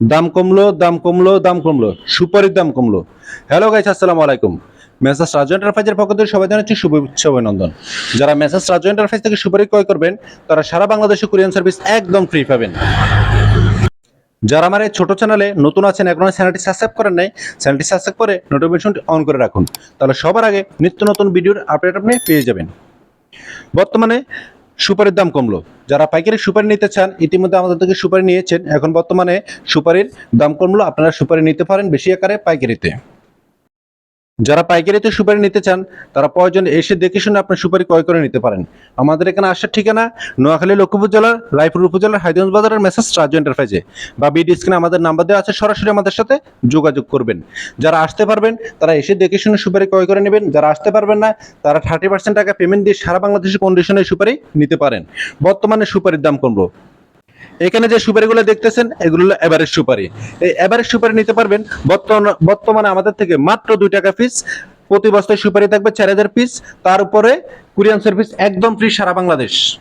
দাম কমলো দাম কমলো দাম কমলো। সুপারির দাম কমলো। হ্যালো গাইস আসসালামু আলাইকুম। মেসাস রাজু এন্টারপ্রাইজের পক্ষ থেকে সবাই জানাচ্ছি শুভেচ্ছা অভিনন্দন। যারা মেসাস রাজু এন্টারপ্রাইজ থেকে সুপারি ক্রয় করবেন, তারা সারা বাংলাদেশে কুরিয়ান সার্ভিস একদম ফ্রি পাবেন। যারা আমার এই ছোট চ্যানেলে নতুন আছেন, এখনও চ্যানেলটি সাবস্ক্রাইব করেন নাই চ্যানেলটি সাবস্ক্রাইব করে নোটিফিকেশনটি অন করে রাখুন। তাহলে সবার আগে নিত্য নতুন ভিডিওর আপডেট আপনি পেয়ে যাবেন। বর্তমানে সুপারির দাম কমলো। যারা পাইকারি সুপারি নিতে চান, ইতিমধ্যে আমাদের থেকে সুপারি নিয়েছেন। এখন বর্তমানে সুপারির দাম কমলো। আপনারা সুপারি নিতে পারেন বেশি আকারে পাইকারিতে। যারা পাইকারিতে সুপারি নিতে চান, তারা প্রয়োজন এসে দেখে শুনে আপনার সুপারি ক্রয় করে নিতে পারেন। আমাদের এখানে আসার ঠিকানা নোয়াখালী লক্ষ্মীপুর জেলার, রায়পুর উপজেলার হাইদগঞ্জ বাজারের মেসেজ রাজু এন্টারপ্রাইজে বা বিডি স্ক্রিনে আমাদের নাম্বার দেওয়া আছে, সরাসরি আমাদের সাথে যোগাযোগ করবেন। যারা আসতে পারবেন, তারা এসে দেখে শুনে সুপারি ক্রয় করে নেবেন। যারা আসতে পারবেন না, তারা থার্টি পার্সেন্ট টাকা পেমেন্ট দিয়ে সারা বাংলাদেশের কন্ডিশনে সুপারি নিতে পারেন। বর্তমানে সুপারির দাম কমলো এখানে যে সুপারিগুলো দেখতেছেন, এগুলো হলো এভারেজ সুপারি। এই এভারেজ সুপারি নিতে পারবেন, বর্তমান- আমাদের থেকে মাত্র দুই টাকা পিস প্রতি বস্তায় সুপারি থাকবে চার হাজার পিস তার উপরে কুরিয়ান সার্ভিস একদম ফ্রি সারা বাংলাদেশ।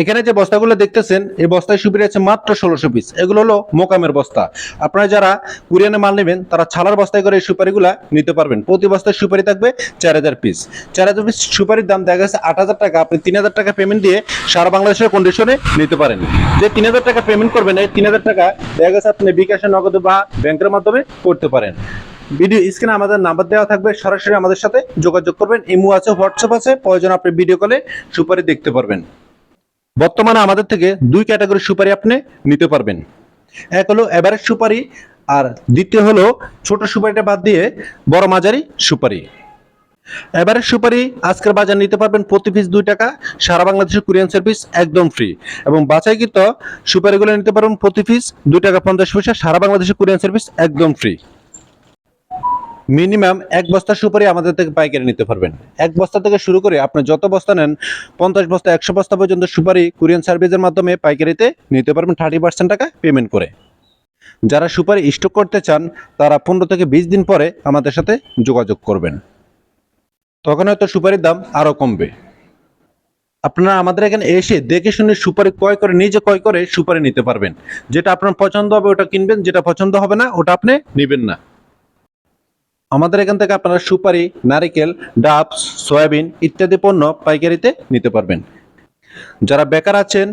এখানে যে বস্তাগুলো দেখতেছেন, এই বস্তায় সুপারি আছে মাত্র ষোলোশো পিস এগুলো হলো মোকামের বস্তা। আপনারা যারা কুরিয়ানে মাল নেবেন, তারা ছালার বস্তায় করে এই সুপারিগুলা নিতে পারবেন। প্রতি বস্তায় সুপারি থাকবে চার হাজার পিস চার হাজার পিস সুপারির দাম দেখা গেছে আট হাজার টাকা। আপনি তিন হাজার টাকা পেমেন্ট দিয়ে সারা বাংলাদেশের কন্ডিশনে নিতে পারেন। যে তিন হাজার টাকা পেমেন্ট করবেন, এই তিন হাজার টাকা দেখা গেছে আপনি বিকাশে, নগদ বা ব্যাংকের মাধ্যমে করতে পারেন। ভিডিও স্ক্রিনে আমাদের নাম্বার দেওয়া থাকবে, সরাসরি আমাদের সাথে যোগাযোগ করবেন। ইমো আছে, হোয়াটসঅ্যাপ আছে। প্রয়োজন আপনি ভিডিও কলে সুপারি দেখতে পারবেন। বর্তমানে আমাদের থেকে দুই ক্যাটাগরির সুপারি আপনি নিতে পারবেন। এক হলো এভারেজ সুপারি আর দ্বিতীয় হলো ছোট সুপারিটা বাদ দিয়ে বড় মাঝারি সুপারি। এভারেজ সুপারি আজকের বাজার নিতে পারবেন প্রতি পিস দুই টাকা, সারা বাংলাদেশের কুরিয়ান সার্ভিস একদম ফ্রি এবং বাছাইকৃত সুপারিগুলো নিতে পারবেন প্রতি পিস দুই টাকা পঞ্চাশ পয়সা, সারা বাংলাদেশের কুরিয়ান সার্ভিস একদম ফ্রি মিনিমাম এক বস্তা সুপারি আমাদের থেকে পাইকারি নিতে পারবেন। এক বস্তা থেকে শুরু করে আপনি যত বস্তা নেন, পঞ্চাশ বস্তা, একশো বস্তা পর্যন্ত সুপারি কুরিয়ান সার্ভিসের মাধ্যমে পাইকারিতে নিতে পারবেন থার্টি পার্সেন্ট টাকা পেমেন্ট করে। যারা সুপারি স্টক করতে চান, তারা পনেরো থেকে বিশ দিন পরে আমাদের সাথে যোগাযোগ করবেন। তখন হয়তো সুপারির দাম আরও কমবে। আপনারা আমাদের এখানে এসে দেখে শুনে সুপারি ক্রয় করে, নিজে ক্রয় করে সুপারি নিতে পারবেন। যেটা আপনার পছন্দ হবে, ওটা কিনবেন, যেটা পছন্দ হবে না, ওটা আপনি নেবেন না। আমাদের এখান থেকে আপনারা সুপারি, নারিকেল ডাব সয়াবিন ইত্যাদি পণ্য পাইকারিতে নিতে পারবেন। যারা বেকার আছেন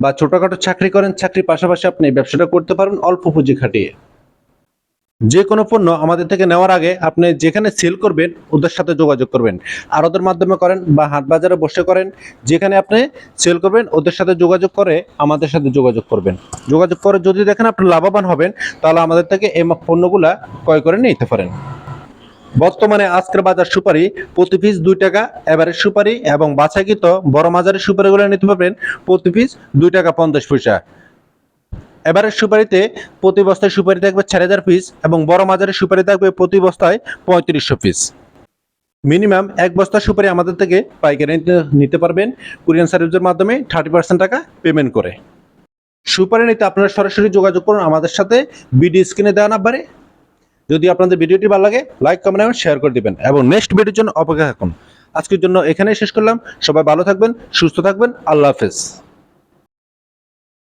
বা ছোটখাটো চাকরি করেন, চাকরির পাশাপাশি আপনি ব্যবসাটা করতে পারবেন অল্প পুঁজি খাটিয়ে। যে কোনো পণ্য আমাদের থেকে নেওয়ার আগে আপনি যেখানে সেল করবেন, ওদের সাথে যোগাযোগ করবেন। আর ওদের মাধ্যমে করেন বা হাট বাজারে বসে করেন, যেখানে আপনি সেল করবেন, ওদের সাথে যোগাযোগ করে আমাদের সাথে যোগাযোগ করবেন। যোগাযোগ করে যদি দেখেন আপনি লাভবান হবেন, তাহলে আমাদের থেকে এই পণ্যগুলা ক্রয় করে নিতে পারেন। বর্তমানে আজকের বাজার সুপারি প্রতি পিস দুই টাকা এবারে সুপারি এবং বাছাইকৃত বড় মাজারের সুপারিগুলো নিতে পারবেন প্রতি পিস দুই টাকা পঞ্চাশ পয়সা। এবারের সুপারিতে প্রতি বস্তায় সুপারি থাকবে চার হাজার পিস এবং বড় মাজারের সুপারি থাকবে প্রতি বস্তায় পঁয়ত্রিশশো পিস মিনিমাম এক বস্তা সুপারি আমাদের থেকে পাইকারি নিতে পারবেন। কুরিয়ান সার্ভিসের মাধ্যমে থার্টি পার্সেন্ট টাকা পেমেন্ট করে। সুপারি নিতে আপনারা সরাসরি যোগাযোগ করুন আমাদের সাথে। বিডি স্ক্রিনে দেওয়া নাম্বারে যদি আপনাদের ভিডিওটি ভালো লাগে লাইক কমেন্ট এবং শেয়ার করে দিবেন। এবং নেক্সট ভিডিওর জন্য অপেক্ষা থাকুন। আজকের জন্য এখানেই শেষ করলাম। সবাই ভালো থাকবেন, সুস্থ থাকবেন। আল্লাহ হাফেজ।